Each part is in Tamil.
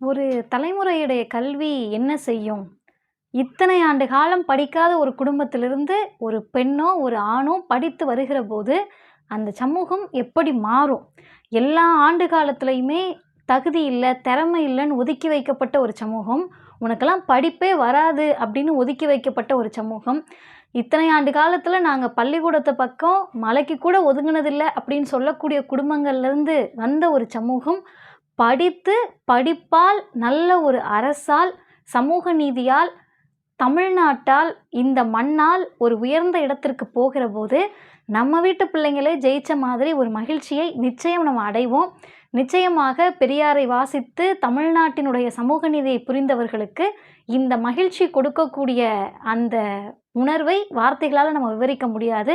ஒரு தலைமுறையுடைய கல்வி என்ன செய்யும்? இத்தனை ஆண்டு காலம் படிக்காத ஒரு குடும்பத்திலிருந்து ஒரு பெண்ணோ, ஒரு ஆணோ படித்து வருகிறபோது, அந்த சமூகம் எப்படி மாறும்? எல்லா ஆண்டு காலத்துலையுமே தகுதி இல்லை திறமை இல்லைன்னு ஒதுக்கி வைக்கப்பட்ட ஒரு சமூகம், "உனக்கெல்லாம் படிப்பே வராது" அப்படின்னு ஒதுக்கி வைக்கப்பட்ட ஒரு சமூகம், "இத்தனை ஆண்டு காலத்தில் நாங்கள் பள்ளிக்கூடத்து பக்கம் மலைக்கு கூட ஒதுங்கினதில்லை அப்படின்னு சொல்லக்கூடிய குடும்பங்கள்லேருந்து வந்த ஒரு சமூகம், படித்து, படிப்பால், நல்ல ஒரு அரசால், சமூக நீதியால், தமிழ்நாட்டால், இந்த மண்ணால் ஒரு உயர்ந்த இடத்திற்கு போகிறபோது, நம்ம வீட்டு பிள்ளைங்களே ஜெயிச்ச மாதிரி ஒரு மகிழ்ச்சியை நிச்சயம் நம்ம அடைவோம். நிச்சயமாக பெரியாரை வாசித்து தமிழ்நாட்டினுடைய சமூக நீதியை புரிந்தவர்களுக்கு, இந்த மகிழ்ச்சி கொடுக்கக்கூடிய அந்த உணர்வை வார்த்தைகளால் நம்ம விவரிக்க முடியாது.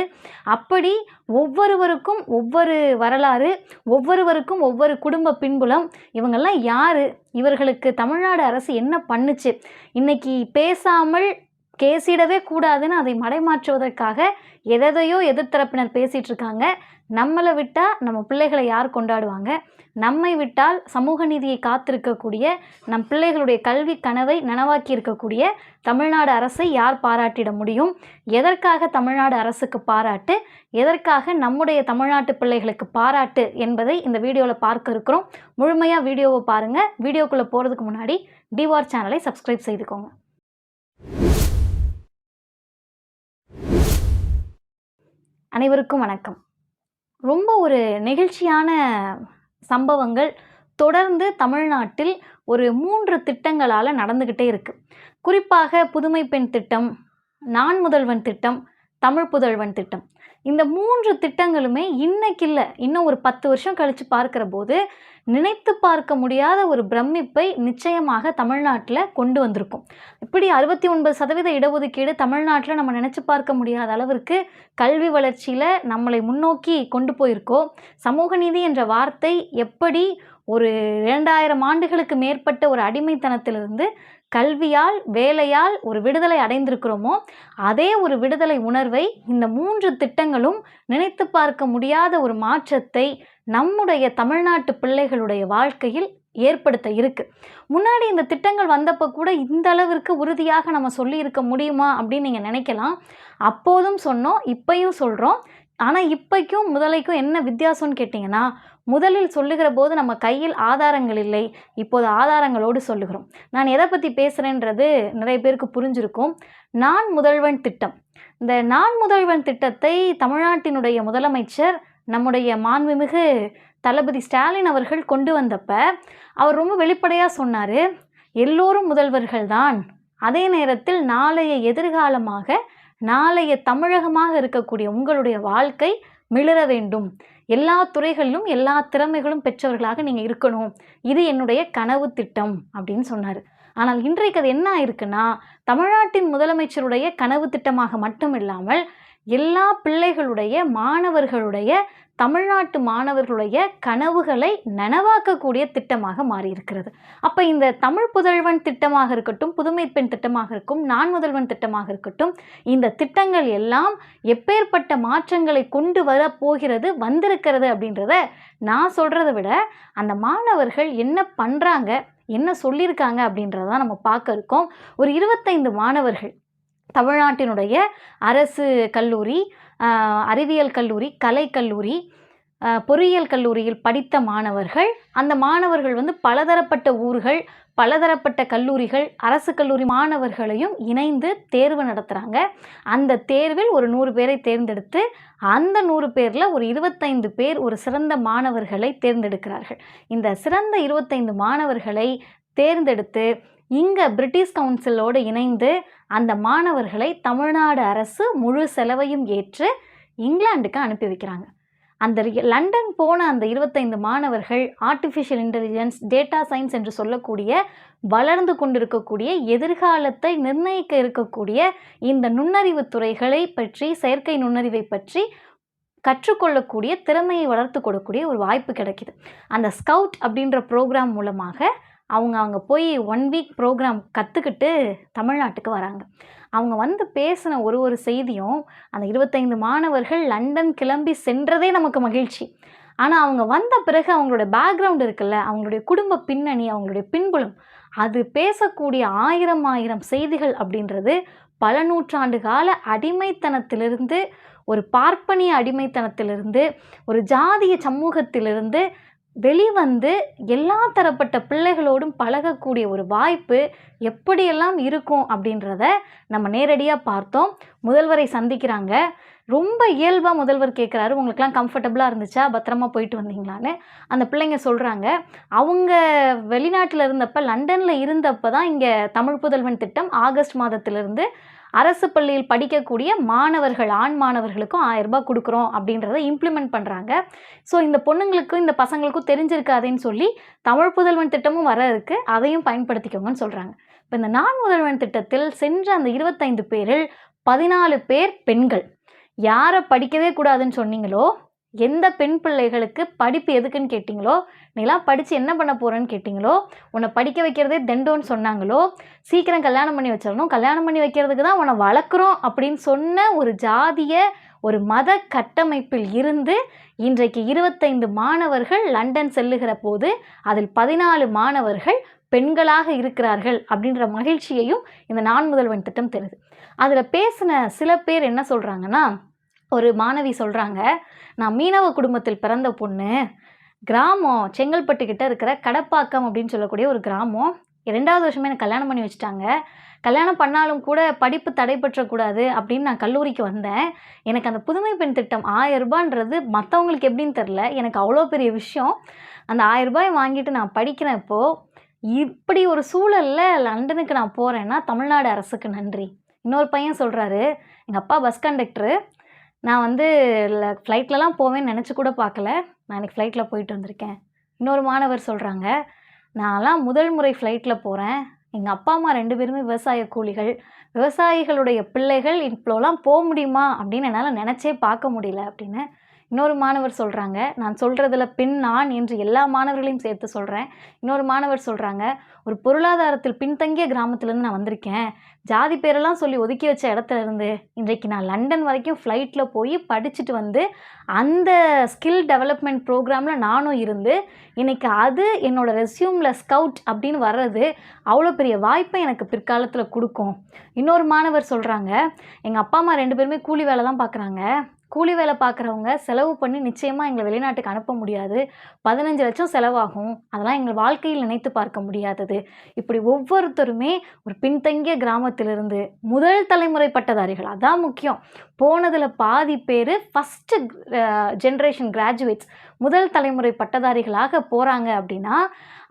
அப்படி ஒவ்வொருவருக்கும் ஒவ்வொரு வரலாறு, ஒவ்வொருவருக்கும் ஒவ்வொரு குடும்ப பின்புலம். இவங்கெல்லாம் யாரு? இவர்களுக்கு தமிழ்நாடு அரசு என்ன பண்ணுச்சு? இன்னைக்கு பேசாமல் கேசிடவே கூடாதுன்னு அதை மடைமாற்றுவதற்காக எதெதையோ எதிர்த்தரப்பினர் பேசிட்டு இருக்காங்க. நம்மளை விட்டால் நம்ம பிள்ளைகளை யார் கொண்டாடுவாங்க? நம்மை விட்டால் சமூக நீதியை காத்திருக்கக்கூடிய, நம் பிள்ளைகளுடைய கல்வி கனவை நனவாக்கி இருக்கக்கூடிய தமிழ்நாடு அரசை யார் பாராட்டிட முடியும்? எதற்காக தமிழ்நாடு அரசுக்கு பாராட்டு? எதற்காக நம்முடைய தமிழ்நாட்டு பிள்ளைகளுக்கு பாராட்டு? என்பதை இந்த வீடியோவில் பார்க்க இருக்கிறோம். முழுமையாக வீடியோவை பாருங்கள் வீடியோக்குள்ளே போகிறதுக்கு முன்னாடி டிவார் சேனலை சப்ஸ்கிரைப் செய்துக்கோங்க. அனைவருக்கும் வணக்கம். ரொம்ப ஒரு நெகிழ்ச்சியான சம்பவங்கள் தொடர்ந்து தமிழ்நாட்டில் ஒரு மூன்று திட்டங்களால் நடந்துக்கிட்டே இருக்குது குறிப்பாக புதுமை பெண் திட்டம், நான் முதல்வன் திட்டம், தமிழ் புதல்வன் திட்டம். இந்த மூன்று திட்டங்களுமே இன்னைக்கு இல்லை இன்னும் ஒரு 10 வருஷம் கழித்து பார்க்குற போது நினைத்து பார்க்க முடியாத ஒரு பிரமிப்பை நிச்சயமாக தமிழ்நாட்டில் கொண்டு வந்திருக்கும். இப்படி 69% இடஒதுக்கீடு தமிழ்நாட்டில் நம்ம நினச்சி பார்க்க முடியாத அளவிற்கு கல்வி வளர்ச்சியில் நம்மளை முன்னோக்கி கொண்டு போயிருக்கோ, சமூக நீதி என்ற வார்த்தை எப்படி ஒரு 2000 ஆண்டுகளுக்கு மேற்பட்ட ஒரு அடிமைத்தனத்திலிருந்து கல்வியால், வேலையால் ஒரு விடுதலை அடைந்திருக்கிறோமோ, அதே ஒரு விடுதலை உணர்வை இந்த மூன்று திட்டங்களும் நினைத்து பார்க்க முடியாத ஒரு மாற்றத்தை நம்முடைய தமிழ்நாட்டு பிள்ளைகளுடைய வாழ்க்கையில் ஏற்படுத்த இருக்கு. முன்னாடி இந்த திட்டங்கள் வந்தப்ப கூட இந்த அளவிற்கு உறுதியாக நம்ம சொல்லியிருக்க முடியுமா? அப்படின்னு நீங்க நினைக்கலாம். அப்போதும் சொன்னோம், இப்பையும் சொல்றோம். ஆனால் இப்பைக்கும் முதலைக்கும் என்ன வித்தியாசம்னு கேட்டிங்கன்னா முதலில் சொல்லுகிற போது நம்ம கையில் ஆதாரங்கள் இல்லை. இப்போது ஆதாரங்களோடு சொல்லுகிறோம். நான் எதை பற்றி பேசுகிறேன்றது நிறைய பேருக்கு புரிஞ்சிருக்கும். நான் முதல்வன் திட்டம். இந்த நான் முதல்வன் திட்டத்தை தமிழ்நாட்டினுடைய முதலமைச்சர், நம்முடைய மாண்புமிகு தளபதி ஸ்டாலின் அவர்கள் கொண்டு வந்தப்ப, அவர் ரொம்ப வெளிப்படையாக சொன்னார் "எல்லோரும் முதல்வர்கள் தான். அதே நேரத்தில் நாளைய எதிர்காலமாக, நாளைய தமிழகமாக இருக்கக்கூடிய உங்களுடைய வாழ்க்கை மிளற வேண்டும். எல்லா துறைகளிலும் எல்லா திறமைகளும் பெற்றவர்களாக நீங்கள் இருக்கணும். இது என்னுடைய கனவு திட்டம்" அப்படின்னு சொன்னார் ஆனால் இன்றைக்கு அது என்ன ஆயிருக்குன்னா, தமிழ்நாட்டின் முதலமைச்சருடைய கனவு திட்டமாக மட்டும் இல்லாமல், எல்லா பிள்ளைகளுடைய, மாணவர்களுடைய, தமிழ்நாட்டு மாணவர்களுடைய கனவுகளை நனவாக்கக்கூடிய திட்டமாக மாறியிருக்கிறது. அப்போ இந்த தமிழ் புதல்வன் திட்டமாக இருக்கட்டும், புதுமை பெண் திட்டமாக இருக்கும், நான் முதல்வன் திட்டமாக இருக்கட்டும், இந்த திட்டங்கள் எல்லாம் எப்பேர்ப்பட்ட மாற்றங்களை கொண்டு வர போகிறது வந்திருக்கிறது அப்படின்றத நான் சொல்கிறத விட, அந்த மாணவர்கள் என்ன பண்ணுறாங்க என்ன சொல்லியிருக்காங்க? அப்படின்றதான் நம்ம பார்க்க இருக்கோம். ஒரு 25 மாணவர்கள் தமிழ்நாட்டினுடைய அரசு கல்லூரி, அறிவியல் கல்லூரி, கலை கல்லூரி, பொறியியல் கல்லூரியில் படித்த மாணவர்கள். அந்த மாணவர்கள் வந்து பலதரப்பட்ட ஊர்கள், பலதரப்பட்ட கல்லூரிகள், அரசு கல்லூரி மாணவர்களையும் இணைந்து தேர்வு நடத்துகிறாங்க அந்த தேர்வில் ஒரு நூறு பேரை தேர்ந்தெடுத்து, அந்த நூறு பேரில் ஒரு 25 பேர் ஒரு சிறந்த மாணவர்களை தேர்ந்தெடுக்கிறார்கள். இந்த சிறந்த 25 மாணவர்களை தேர்ந்தெடுத்து, இங்கே பிரிட்டிஷ் கவுன்சிலோடு இணைந்து, அந்த மாணவர்களை தமிழ்நாடு அரசு முழு செலவையும் ஏற்று இங்கிலாந்துக்கு அனுப்பி வைக்கிறாங்க. அந்த லண்டன் போன அந்த 25 மாணவர்கள் ஆர்டிஃபிஷியல் இன்டெலிஜென்ஸ், டேட்டா சயின்ஸ் என்று சொல்லக்கூடிய வளர்ந்து கொண்டிருக்கக்கூடிய, எதிர்காலத்தை நிர்ணயிக்க இருக்கக்கூடிய இந்த நுண்ணறிவு துறைகளை பற்றி, செயற்கை நுண்ணறிவை பற்றி கற்றுக்கொள்ளக்கூடிய, திறமையை வளர்த்து கொடுக்கக்கூடிய ஒரு வாய்ப்பு கிடைக்கிது அந்த ஸ்கவுட் அப்படின்ற ப்ரோக்ராம் மூலமாக அவங்க அங்கே போய் ஒன் வீக் ப்ரோக்ராம் கற்றுக்கிட்டு தமிழ்நாட்டுக்கு வராங்க. அவங்க வந்து பேசின ஒரு ஒரு செய்தியும், அந்த 25 மாணவர்கள் லண்டன் கிளம்பி சென்றதே நமக்கு மகிழ்ச்சி. ஆனால் அவங்க வந்த பிறகு அவங்களோட பேக்ரவுண்ட் இருக்குல்ல அவங்களுடைய குடும்ப பின்னணி அவங்களுடைய பின்புலம் அது பேசக்கூடிய ஆயிரம் ஆயிரம் செய்திகள் அப்படின்றது பல நூற்றாண்டு கால அடிமைத்தனத்திலிருந்து ஒரு பார்ப்பனிய அடிமைத்தனத்திலிருந்து ஒரு ஜாதிய சமூகத்திலிருந்து வெளிவந்து எல்லா தரப்பட்ட பிள்ளைகளோடும் பழகக்கூடிய ஒரு வாய்ப்பு எப்படியெல்லாம் இருக்கும் அப்படின்றத நம்ம நேரடியாக பார்த்தோம். முதல்வரை சந்திக்கிறாங்க. ரொம்ப இயல்பாக முதல்வர் கேட்குறாரு உங்களுக்குலாம் கம்ஃபர்டபுளாக இருந்துச்சா? பத்திரமா போயிட்டு வந்தீங்களான்னு? அந்த பிள்ளைங்க சொல்கிறாங்க அவங்க வெளிநாட்டில் இருந்தப்ப லண்டனில் இருந்தப்போ தான் இங்கே தமிழ் புதல்வன் திட்டம் ஆகஸ்ட் மாதத்திலிருந்து அரசு பள்ளியில் படிக்கக்கூடிய மாணவர்கள் ஆண் மாணவர்களுக்கும் ஆயிரம் ரூபாய் கொடுக்குறோம் அப்படின்றத இம்ப்ளிமெண்ட் பண்ணுறாங்க ஸோ இந்த பொண்ணுங்களுக்கும் இந்த பசங்களுக்கும் தெரிஞ்சிருக்காதேன்னு சொல்லி தமிழ் புதல்வன் திட்டமும் வர இருக்கு அதையும் பயன்படுத்திக்கோங்கன்னு சொல்கிறாங்க இப்போ இந்த நான் முதல்வன் திட்டத்தில் சென்ற அந்த இருபத்தைந்து பேரில் பதினாலு பேர் பெண்கள். யாரை படிக்கவே கூடாதுன்னு சொன்னீங்களோ எந்த பெண் பிள்ளைகளுக்கு படிப்பு எதுக்குன்னு கேட்டிங்களோ நீலாம் படித்து என்ன பண்ண போகிறேன்னு கேட்டிங்களோ உன்னை படிக்க வைக்கிறதே தெண்டோன்னு சொன்னாங்களோ சீக்கிரம் கல்யாணம் பண்ணி வச்சிடணும் கல்யாணம் பண்ணி வைக்கிறதுக்கு தான் உன்னை வளர்க்குறோம் அப்படின்னு சொன்ன ஒரு ஜாதிய ஒரு மத கட்டமைப்பில் இருந்து இன்றைக்கு இருபத்தைந்து மாணவர்கள் லண்டன் செல்லுகிற போது அதில் பதினாலு மாணவர்கள் பெண்களாக இருக்கிறார்கள் அப்படின்ற மகிழ்ச்சியையும் இந்த நான் முதல்வன் திட்டம் தருது. அதில் பேசின சில பேர் என்ன சொல்கிறாங்கன்னா ஒரு மாணவி சொல்கிறாங்க நான் மீனவ குடும்பத்தில் பிறந்த பொண்ணு கிராமம் செங்கல்பட்டு கிட்ட இருக்கிற கடப்பாக்கம் அப்படின்னு சொல்லக்கூடிய ஒரு கிராமம். ரெண்டாவது வருஷமே எனக்கு கல்யாணம் பண்ணி வச்சுட்டாங்க. கல்யாணம் பண்ணாலும் கூட படிப்பு தடைபற்றக்கூடாது அப்படின்னு நான் கல்லூரிக்கு வந்தேன். எனக்கு அந்த புதுமை பெண் திட்டம் ஆயிரம் ரூபான்றது மற்றவங்களுக்கு எப்படின்னு தெரில எனக்கு அவ்வளோ பெரிய விஷயம். அந்த ஆயிரம் ரூபாய் வாங்கிட்டு நான் படிக்கிறேன் இப்போது இப்படி ஒரு சூழலில் லண்டனுக்கு நான் போகிறேன்னா தமிழ்நாடு அரசுக்கு நன்றி. இன்னொரு பையன் சொல்கிறாரு எங்கள் அப்பா பஸ் கண்டக்டரு நான் வந்து ஃப்ளைட்லலாம் போவேன்னு நினச்சி கூட பார்க்கல. நான் இன்றைக்கி ஃப்ளைட்டில் போயிட்டு வந்திருக்கேன். இன்னொரு மாணவர் சொல்கிறாங்க நான்லாம் முதல் முறை ஃப்ளைட்டில் போகிறேன் எங்கள் அப்பா அம்மா ரெண்டு பேருமே விவசாய கூலிகள். விவசாயிகளுடைய பிள்ளைகள் இப்போலாம் போக முடியுமா? அப்படின்னு என்னால் நினச்சே பார்க்க முடியல அப்படின்னு இன்னொரு மாணவர் சொல்கிறாங்க நான் சொல்கிறதுல பின் நான் என்று எல்லா மாணவர்களையும் சேர்த்து சொல்கிறேன் இன்னொரு மாணவர் சொல்கிறாங்க ஒரு பொருளாதாரத்தில் பின்தங்கிய கிராமத்துலேருந்து நான் வந்திருக்கேன். ஜாதி பேரெல்லாம் சொல்லி ஒதுக்கி வச்ச இடத்துல இருந்து இன்றைக்கு நான் லண்டன் வரைக்கும் ஃப்ளைட்டில் போய் படிச்சுட்டு வந்து அந்த ஸ்கில் டெவலப்மெண்ட் ப்ரோக்ராமில் நானும் இருந்து இன்றைக்கி அது என்னோடய ரெஸ்யூமில் ஸ்கவுட் அப்படின்னு வர்றது அவ்வளோ பெரிய வாய்ப்பை எனக்கு பிற்காலத்தில் கொடுக்கும். இன்னொரு மாணவர் சொல்கிறாங்க எங்கள் அப்பா அம்மா ரெண்டு பேருமே கூலி வேலை தான் பார்க்குறாங்க கூலி வேலை பார்க்குறவங்க செலவு பண்ணி நிச்சயமாக எங்களை வெளிநாட்டுக்கு அனுப்ப முடியாது. பதினஞ்சு லட்சம் செலவாகும். அதெல்லாம் எங்கள் வாழ்க்கையில் நினைத்து பார்க்க முடியாதது. இப்படி ஒவ்வொருத்தருமே ஒரு பின்தங்கிய கிராமத்திலிருந்து முதல் தலைமுறை பட்டதாரிகள் அதான் முக்கியம். போனதில் பாதி பேர் ஃபஸ்ட்டு ஜென்ரேஷன் கிராஜுவேட்ஸ் முதல் தலைமுறை பட்டதாரிகளாக போகிறாங்க அப்படின்னா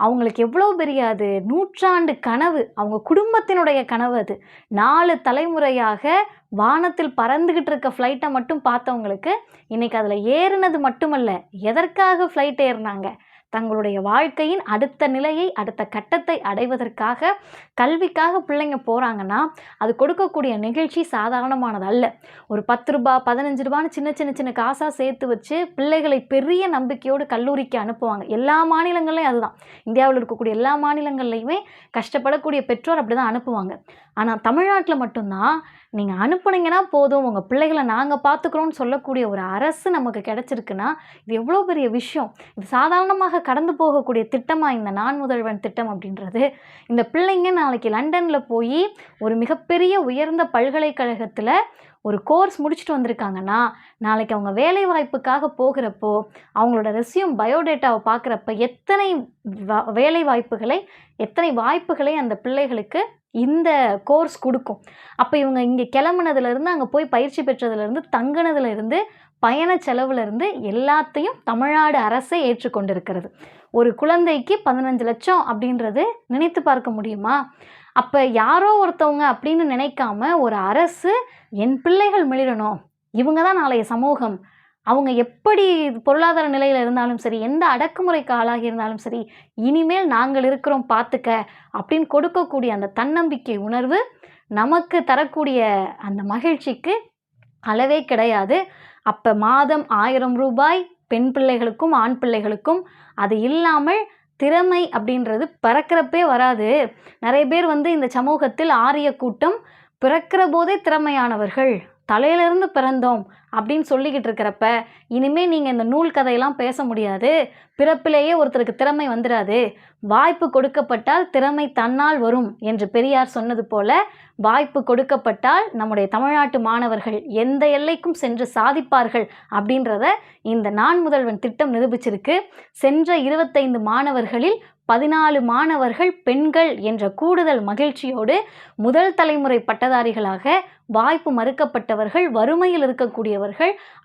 அவங்களுக்கு எவ்வளோ பெரிய அது நூற்றாண்டு கனவு. அவங்க குடும்பத்தினுடைய கனவு அது. நாலு தலைமுறையாக வானத்தில் பறந்துக்கிட்டு இருக்க ஃப்ளைட்டை மட்டும் பார்த்தவங்களுக்கு இன்றைக்கி அதில் ஏறினது மட்டுமல்ல எதற்காக ஃப்ளைட் ஏறினாங்க? தங்களுடைய வாழ்க்கையின் அடுத்த நிலையை அடுத்த கட்டத்தை அடைவதற்காக கல்விக்காக பிள்ளைங்க போகிறாங்கன்னா அது கொடுக்கக்கூடிய நிகழ்ச்சி சாதாரணமானது அல்ல. ஒரு பத்து ரூபா பதினஞ்சு ரூபான்னு சின்ன சின்ன சின்ன காசாக சேர்த்து வச்சு பிள்ளைகளை பெரிய நம்பிக்கையோடு கல்லூரிக்கு அனுப்புவாங்க. எல்லா மாநிலங்கள்லையும் அதுதான். இந்தியாவில் இருக்கக்கூடிய எல்லா மாநிலங்கள்லையுமே கஷ்டப்படக்கூடிய பெற்றோர் அப்படி தான் அனுப்புவாங்க. ஆனால் தமிழ்நாட்டில் மட்டும்தான். நீங்கள் அனுப்புனீங்கன்னா போதும். உங்கள் பிள்ளைகளை நாங்கள் பார்த்துக்குறோன்னு சொல்லக்கூடிய ஒரு அரசு நமக்கு கிடச்சிருக்குன்னா இது எவ்வளோ பெரிய விஷயம். இது சாதாரணமாக கடந்து போகக்கூடிய திட்டமாக இந்த நான் முதல்வன் திட்டம் அப்படின்றது. இந்த பிள்ளைங்க நாளைக்கு லண்டனில் போய் ஒரு மிகப்பெரிய உயர்ந்த பல்கலைக்கழகத்தில் ஒரு கோர்ஸ் முடிச்சுட்டு வந்திருக்காங்கன்னா நாளைக்கு அவங்க வேலை வாய்ப்புக்காக போகிறப்போ அவங்களோட ரெஸ்யூம் பயோடேட்டாவை பார்க்குறப்ப எத்தனை வேலை வாய்ப்புகளை எத்தனை வாய்ப்புகளை அந்த பிள்ளைகளுக்கு இந்த கோர்ஸ் கொடுக்கும். அப்போ இவங்க இங்கே கிளம்புனதுலேருந்து அங்கே போய் பயிற்சி பெற்றதுலேருந்து தங்கினதுலேருந்து பயண செலவுலேருந்து எல்லாத்தையும் தமிழ்நாடு அரசே ஏற்றுக்கொண்டிருக்கிறது. ஒரு குழந்தைக்கு பதினஞ்சு லட்சம் அப்படின்றது நினைத்து பார்க்க முடியுமா? அப்போ யாரோ ஒருத்தவங்க அப்படின்னு நினைக்காம ஒரு அரசு என் பிள்ளைகள் மிளிரணும் இவங்க தான் நாளைய சமூகம். அவங்க எப்படி பொருளாதார நிலையில் இருந்தாலும் சரி எந்த அடக்குமுறைக்கு ஆளாகி இருந்தாலும் சரி இனிமேல் நாங்கள் இருக்கிறோம் பார்த்துக்க அப்படின்னு கொடுக்கக்கூடிய அந்த தன்னம்பிக்கை உணர்வு நமக்கு தரக்கூடிய அந்த மகிழ்ச்சிக்கு அளவே கிடையாது. அப்போ மாதம் ஆயிரம் ரூபாய் பெண் பிள்ளைகளுக்கும் ஆண் பிள்ளைகளுக்கும் அது இல்லாமல் திறமை அப்படின்றது பிறக்கிறப்பே வராது. நிறைய பேர் வந்து இந்த சமூகத்தில் ஆரிய கூட்டம் பிறக்கிற போதே திறமையானவர்கள். தலையிலிருந்து பிறந்தோம். அப்படின்னு சொல்லிக்கிட்டு இருக்கிறப்ப இனிமே நீங்கள் இந்த நூல் கதையெல்லாம் பேச முடியாது. பிறப்பிலேயே ஒருத்தருக்கு திறமை வந்துடாது வாய்ப்பு கொடுக்கப்பட்டால் திறமை தன்னால் வரும் என்று பெரியார் சொன்னது போல வாய்ப்பு கொடுக்கப்பட்டால் நம்முடைய தமிழ்நாட்டு மாணவர்கள் எந்த எல்லைக்கும் சென்று சாதிப்பார்கள் அப்படின்றத இந்த நான் முதல்வன் திட்டம் நிரூபிச்சிருக்கு. சென்ற இருபத்தைந்து மாணவர்களில் பதினாலு மாணவர்கள் பெண்கள் என்ற கூடுதல் மகிழ்ச்சியோடு முதல் தலைமுறை பட்டதாரிகளாக வாய்ப்பு மறுக்கப்பட்டவர்கள் வறுமையில் இருக்கக்கூடியவர்கள்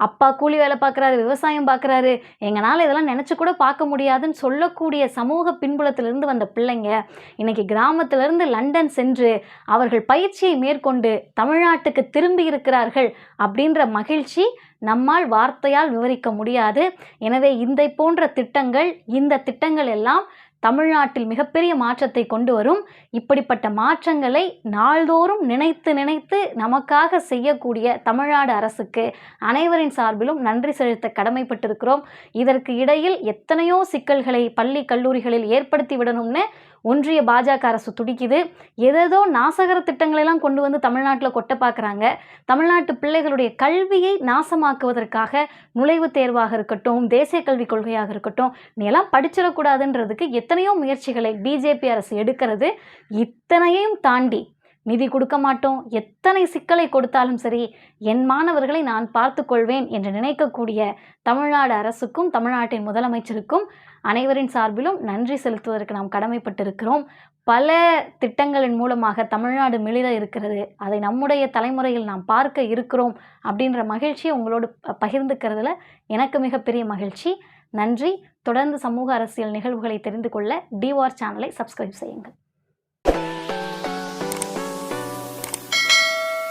அப்பா கூலி வேலை பார்க்குறாரு விவசாயம் பார்க்குறாரு. எங்களால் இதெல்லாம் நினச்சி கூட பார்க்க முடியாதுன்னு சொல்லக்கூடிய சமூக பின்புலத்திலிருந்து வந்த பிள்ளைங்க இன்னைக்கு கிராமத்திலிருந்து லண்டன் சென்று அவர்கள் பயிற்சியை மேற்கொண்டு தமிழ்நாட்டுக்கு திரும்பி இருக்கிறார்கள் அப்படின்ற மகிழ்ச்சி நம்மால் வார்த்தையால் விவரிக்க முடியாது. எனவே இந்த போன்ற திட்டங்கள் இந்த திட்டங்கள் எல்லாம் தமிழ்நாட்டில் மிகப்பெரிய மாற்றத்தை கொண்டு வரும். இப்படிப்பட்ட மாற்றங்களை நாள்தோறும் நினைத்து நினைத்து நமக்காக செய்யக்கூடிய தமிழ்நாடு அரசுக்கு அனைவரின் சார்பிலும் நன்றி செலுத்த கடமைப்பட்டிருக்கிறோம். இதற்கு இடையில் எத்தனையோ சிக்கல்களை பள்ளி கல்லூரிகளில் ஏற்படுத்தி விடணும்னு ஒன்றிய பாஜக அரசு துடிக்குது. ஏதேதோ நாசகர திட்டங்களெல்லாம் கொண்டு வந்து தமிழ்நாட்டில் கொட்ட பார்க்குறாங்க தமிழ்நாட்டு பிள்ளைகளுடைய கல்வியை நாசமாக்குவதற்காக நுழைவுத் தேர்வாக இருக்கட்டும் தேசிய கல்விக் கொள்கையாக இருக்கட்டும் நீ எல்லாம் படிச்சிடக்கூடாதுன்றதுக்கு எத்தனையோ முயற்சிகளை பிஜேபி அரசு எடுக்கிறது. இத்தனையும் தாண்டி நிதி கொடுக்க மாட்டோம். எத்தனை சிக்கலை கொடுத்தாலும் சரி என் மாணவர்களை நான் பார்த்துக்கொள்வேன் என்று நினைக்கக்கூடிய தமிழ்நாடு அரசுக்கும் தமிழ்நாட்டின் முதலமைச்சருக்கும் அனைவரின் சார்பிலும் நன்றி செலுத்துவதற்கு நாம் கடமைப்பட்டிருக்கிறோம். பல திட்டங்களின் மூலமாக தமிழ்நாடு மிளிர இருக்கிறது. அதை நம்முடைய தலைமுறையில் நாம் பார்க்க இருக்கிறோம் அப்படின்ற மகிழ்ச்சியை உங்களோடு ப- பகிர்ந்துக்கிறதுல எனக்கு மிகப்பெரிய மகிழ்ச்சி. நன்றி. தொடர்ந்து சமூக அரசியல் நிகழ்வுகளை தெரிந்து கொள்ள டிவார் சேனலை சப்ஸ்கிரைப் செய்யுங்கள்.